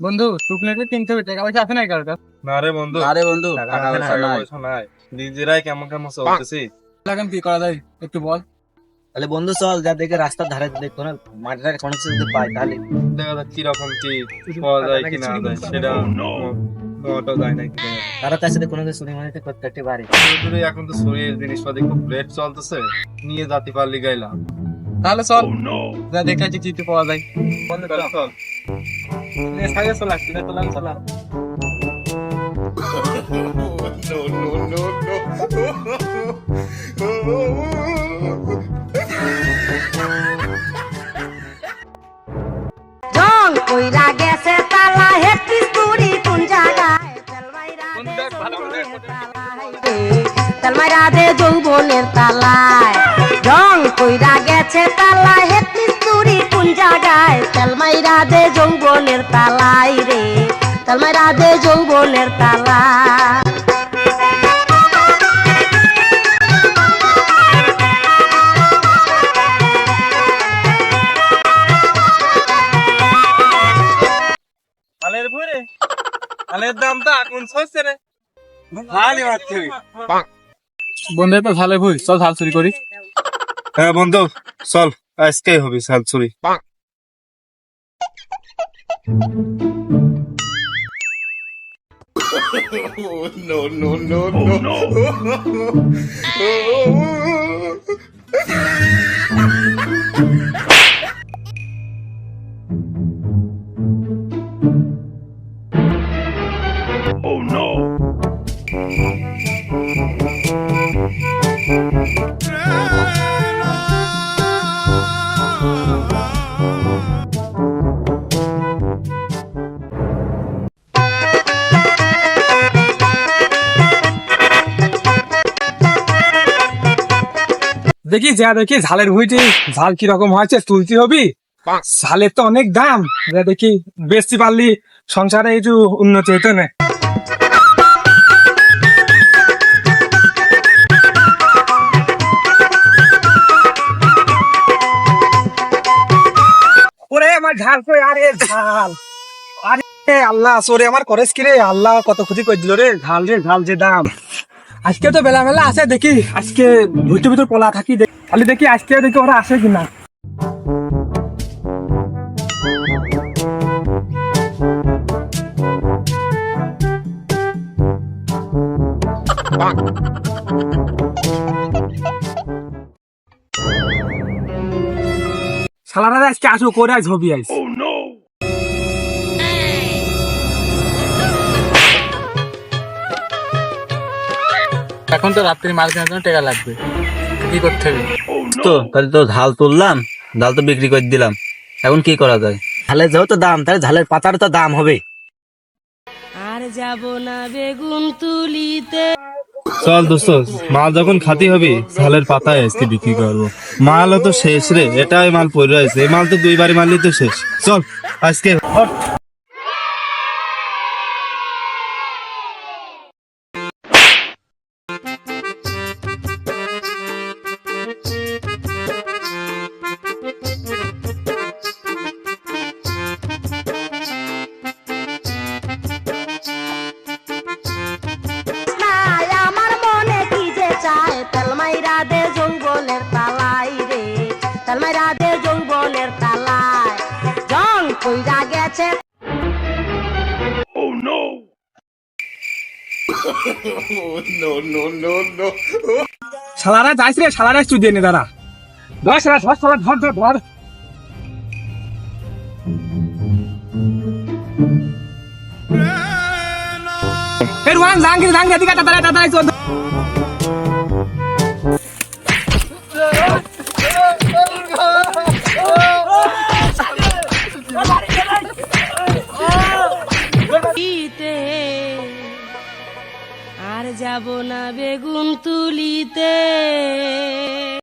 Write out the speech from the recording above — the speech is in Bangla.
বন্ধু টুকনাকে কিনতে হবে টাকা পয়সা আছে না কারোর কাছে? না রে বন্ধু। আরে বন্ধু টাকা পয়সা নাই। পয়সা নাই। নিজেরাই কেমন কেমন চলতেছি। এখন কি করা যায়? একটু বল। তাহলে বন্ধু চল যা দেখে রাস্তার ধারে দেখো না মাটিটার কোনো কিছু যদি পাই তাহলে। দেখা যাক কীরকম কি পাওয়া যায় কি না যায় সেটা নোয়াটা যায় না কি না। কারও কাছে তো কোনো কিছু চুরি মানিতে করতে পারে। এখন তো শরীরের জিনিসপাতি খুব রেট চলতেছে। নিয়ে জাতি পারলি গাইলাম। তাহলে চল। যা দেখা যাচ্ছে চিঠি পাওয়া যায়। চল। সাগে চলা। কিনে চলাম চলা। জং কইরা গেছে তালা হেটি কোন জায়গায়? তেলমাইরা দে যৌবনের তালায়। জং কইরা গেছে তালা হেটি তুড়ি কোন জায়গায়? তেলমাইরা দে যৌবনের তালাই রে তেলমাইরা দে যৌবনের তালা। আলের ভরে আলের দাম তো এখন সস্তে রে। ভালো বন্ধু তো ভালো ভুই চল ঝাল চুরি করি। হ্যাঁ বন্ধু চল আজকে হবে সাল চুরি। দেখি যা দেখি ঝালের ভুইটি ঝাল কি রকম হয়েছে তুলতে হবি? ঝালের তো অনেক দাম। যা দেখি বেচতে পারলি সংসারে একটু উন্নতি হতো না। ওরে আমার ঝাল কই? আরে ঝাল। আরে আল্লাহ সরে আমার করেস কি রে? আল্লাহ কত ক্ষতি করে দিল রে। ঝাল রে ঝাল যে দাম। আজকে তো বেলা বেলা আছে, দেখি। আজকে ভিতর ভিতর পলা থাকি খালি দেখি আজকে দেখি ওরা আসে কিনা। সালারা আজকে আসো করে আজ হবি আজ এখন তো রাত্রি মাল কেনার জন্য টাকা লাগবে। কি করতে হবে? তো তাহলে তো ঝাল তুললাম ঝাল তো বিক্রি করে দিলাম। এখন কি করা যায়? ঝালের যেহেতু দাম তাহলে ঝালের পাতার তো দাম হবে। আর যাব না বেগুন তুলিতে। চল দোস্ত মাল যখন খাতি হবে সালের পাতায় আজকে বিক্রি করব। মাল তো শেষ রে এটাই মাল পড়ে আছে এই মাল তো দুইবারই মারলি তো শেষ। চল আজকে তেলমাইরা দে যৌবনের তালাই জং কইরা গেছে। সালারা যাইস রে সালারা একটু দিয়ে নে দাঁড়া। ধর সালা ধর সালা ধর ধর ধর। এর ওয়ান জাঙ্গির জাঙ্গির দিকে তাড়াতাড়ি তাড়াতাড়ি যাব না বেগুন তুলিতে।